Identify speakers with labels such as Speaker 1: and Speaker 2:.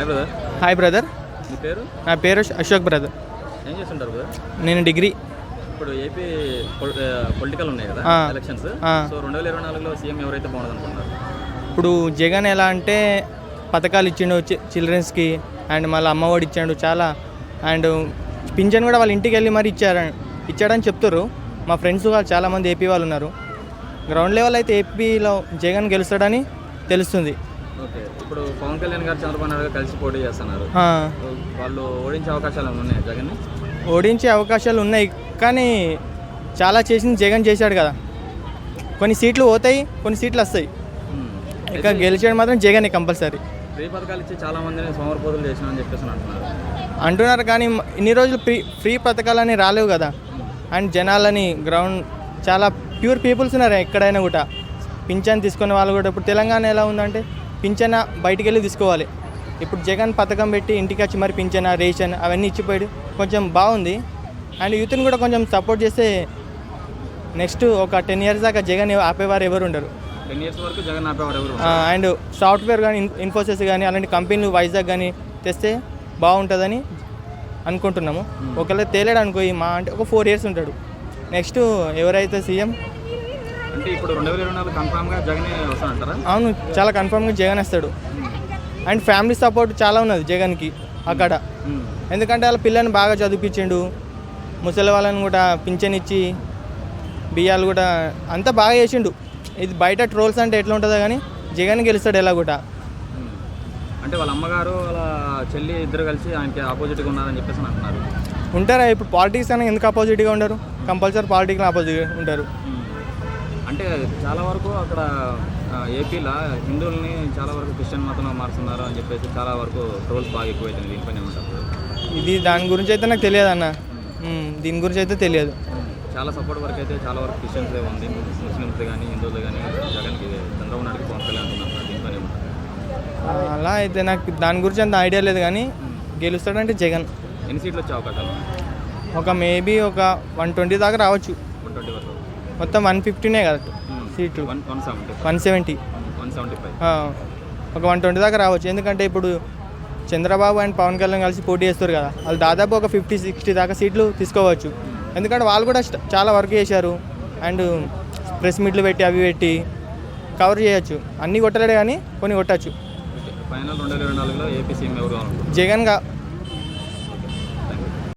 Speaker 1: Hi brother
Speaker 2: hi brother
Speaker 1: మీ పేరు?
Speaker 2: నా పేరు అశోక్ బ్రదర్
Speaker 1: ఏం చేస్తుంటారు బ్రదర్
Speaker 2: నేను డిగ్రీ.
Speaker 1: ఇప్పుడు ఏపీ పొలిటికల్ ఉన్నాయి కదా. ఎలక్షన్స్. సో రెండు వేల ఇరవై నాలుగులో సీఎం ఎవరైతే అనుకుంటారు
Speaker 2: ఇప్పుడు జగన్ ఎలా అంటే పథకాలు ఇచ్చిండు చిల్డ్రన్స్కి అండ్ మళ్ళీ అమ్మఒడి ఇచ్చాడు చాలా. అండ్ పింఛన్ కూడా వాళ్ళ ఇంటికి వెళ్ళి మరి ఇచ్చారు ఇచ్చాడని చెప్తారు మా ఫ్రెండ్స్ వాళ్ళు చాలామంది ఏపీ వాళ్ళు ఉన్నారు. గ్రౌండ్ లెవెల్ అయితే ఏపీలో జగన్ గెలుస్తాడని తెలుస్తుంది.
Speaker 1: ఓకే. ఇప్పుడు పవన్ కళ్యాణ్ గారు చంద్రబాబు నాయుడు గారు కలిసి పోటీ చేస్తున్నారు. వాళ్ళు ఓడించే అవకాశాలు ఉన్నాయా జగన్
Speaker 2: ఓడించే అవకాశాలు ఉన్నాయి కానీ చాలా చేసింది జగన్ చేశాడు కదా. కొన్ని సీట్లు పోతాయి కొన్ని సీట్లు వస్తాయి. ఇక గెలిచాడు మాత్రం జగన్ కంపల్సరీ.
Speaker 1: ఫ్రీ పథకాలు ఇచ్చి చాలా మందిని సోమరపోతులు చేసిన అని చెప్పేసి అంటున్నారు.
Speaker 2: అంటున్నారు కానీ ఇన్ని రోజులు ఫ్రీ ఫ్రీ పథకాలని రాలేవు కదా. అండ్ జనాలని గ్రౌండ్ చాలా ప్యూర్ పీపుల్స్ ఉన్నారు ఎక్కడైనా కూడా. పింఛన్ తీసుకునే వాళ్ళు కూడా. ఇప్పుడు తెలంగాణ ఎలా ఉందంటే పింఛన బయటికి వెళ్ళి తీసుకోవాలి. ఇప్పుడు జగన్ పథకం పెట్టి ఇంటికి వచ్చి మరి పింఛన రేషన్ అవన్నీ ఇచ్చిపోయాడు. కొంచెం బాగుంది. అండ్ యూత్ని కూడా కొంచెం సపోర్ట్ చేస్తే నెక్స్ట్ ఒక టెన్ ఇయర్స్ దాకా జగన్ ఆపేవారు ఎవరు ఉండరు.
Speaker 1: టెన్ ఇయర్స్ వరకు జగన్ ఆపేవాడు ఎవరు
Speaker 2: ఆ, అండ్ సాఫ్ట్వేర్ కానీ ఇన్- ఇన్ఫోసిస్ కానీ అలాంటి కంపెనీలు వైజాగ్ కానీ తెస్తే బాగుంటుందని అనుకుంటున్నాము. ఒకవేళ తేలేడు అనుకో ఈ మా అంటే ఒక ఫోర్ ఇయర్స్ ఉంటాడు. నెక్స్ట్ ఎవరైతే సీఎం
Speaker 1: అంటే ఇప్పుడు రెండు వేల ఇరవై నాలుగు కన్ఫామ్గా జగనే వస్తానంటారా?
Speaker 2: అవును చాలా కన్ఫర్మ్గా జగన్ వస్తాడు. అండ్ ఫ్యామిలీ సపోర్ట్ చాలా ఉన్నది జగన్కి అక్కడ. ఎందుకంటే వాళ్ళ పిల్లని బాగా చదివిపించిండు ముసలి వాళ్ళని కూడా పింఛన్ ఇచ్చి బియ్యాలు కూడా అంతా బాగా చేసిండు. ఇది బయట ట్రోల్స్ అంటే ఎట్లా ఉంటుందో కానీ జగన్ గెలుస్తాడు ఎలా కూడా.
Speaker 1: అంటే వాళ్ళ అమ్మగారు వాళ్ళ చెల్లి ఇద్దరు కలిసి ఆయనకి ఆపోజిట్గా ఉన్నారని చెప్పేసి అంటున్నారు.
Speaker 2: ఉంటారా? ఇప్పుడు పాలిటిక్స్ అని ఎందుకు అపోజిట్గా ఉండరు? కంపల్సరీ పాలిటిక్స్ ఆపోజిట్ ఉంటారు.
Speaker 1: అంటే చాలా వరకు అక్కడ ఏపీలో హిందువుల్ని చాలా వరకు క్రిస్టియన్ మతంలో మారుతున్నారు అని చెప్పేసి చాలా వరకు ట్రోల్స్ బాగా ఎక్కువైతుంది దీనిపైన ఏమంటారు
Speaker 2: ఇది దాని గురించి అయితే నాకు తెలియదు అన్న. దీని గురించి అయితే తెలియదు.
Speaker 1: చాలా సపోర్ట్ వరకు అయితే చాలా వరకు క్రిస్టియన్సే ఉంది. ముస్లిమ్స్ కానీ హిందువులు కానీ జగన్కి చంద్రబాబు నాయుడుకి పవన్ కళ్యాణ్ అంటున్నారు. దీనిపైన
Speaker 2: అలా అయితే నాకు దాని గురించి అంత ఐడియా లేదు కానీ గెలుస్తాడంటే జగన్.
Speaker 1: ఎన్ని సీట్లు వచ్చే అవకాశాలు?
Speaker 2: ఒక మేబీ ఒక వన్ ట్వంటీ దాకా రావచ్చు.
Speaker 1: వన్ ట్వంటీ వరకు.
Speaker 2: మొత్తం వన్ ఫిఫ్టీనే కదా సీట్లు.
Speaker 1: వన్ సెవెంటీ
Speaker 2: ఒక వన్ ట్వంటీ దాకా రావచ్చు. ఎందుకంటే ఇప్పుడు చంద్రబాబు అండ్ పవన్ కళ్యాణ్ కలిసి పోటీ చేస్తారు కదా. వాళ్ళు దాదాపు ఒక ఫిఫ్టీ సిక్స్టీ దాకా సీట్లు తీసుకోవచ్చు. ఎందుకంటే వాళ్ళు కూడా చాలా వర్క్ చేశారు. అండ్ ప్రెస్ మీట్లు పెట్టి అవి పెట్టి కవర్ చేయొచ్చు. అన్నీ కొట్టలేడు కానీ కొన్ని కొట్టచ్చు.
Speaker 1: ఓకే ఫైనల్ రెండు వేల ఇరవై నాలుగులో ఏపీ సీఎం ఎవరు కావాలనుకుంటున్నారు?
Speaker 2: జగన్గా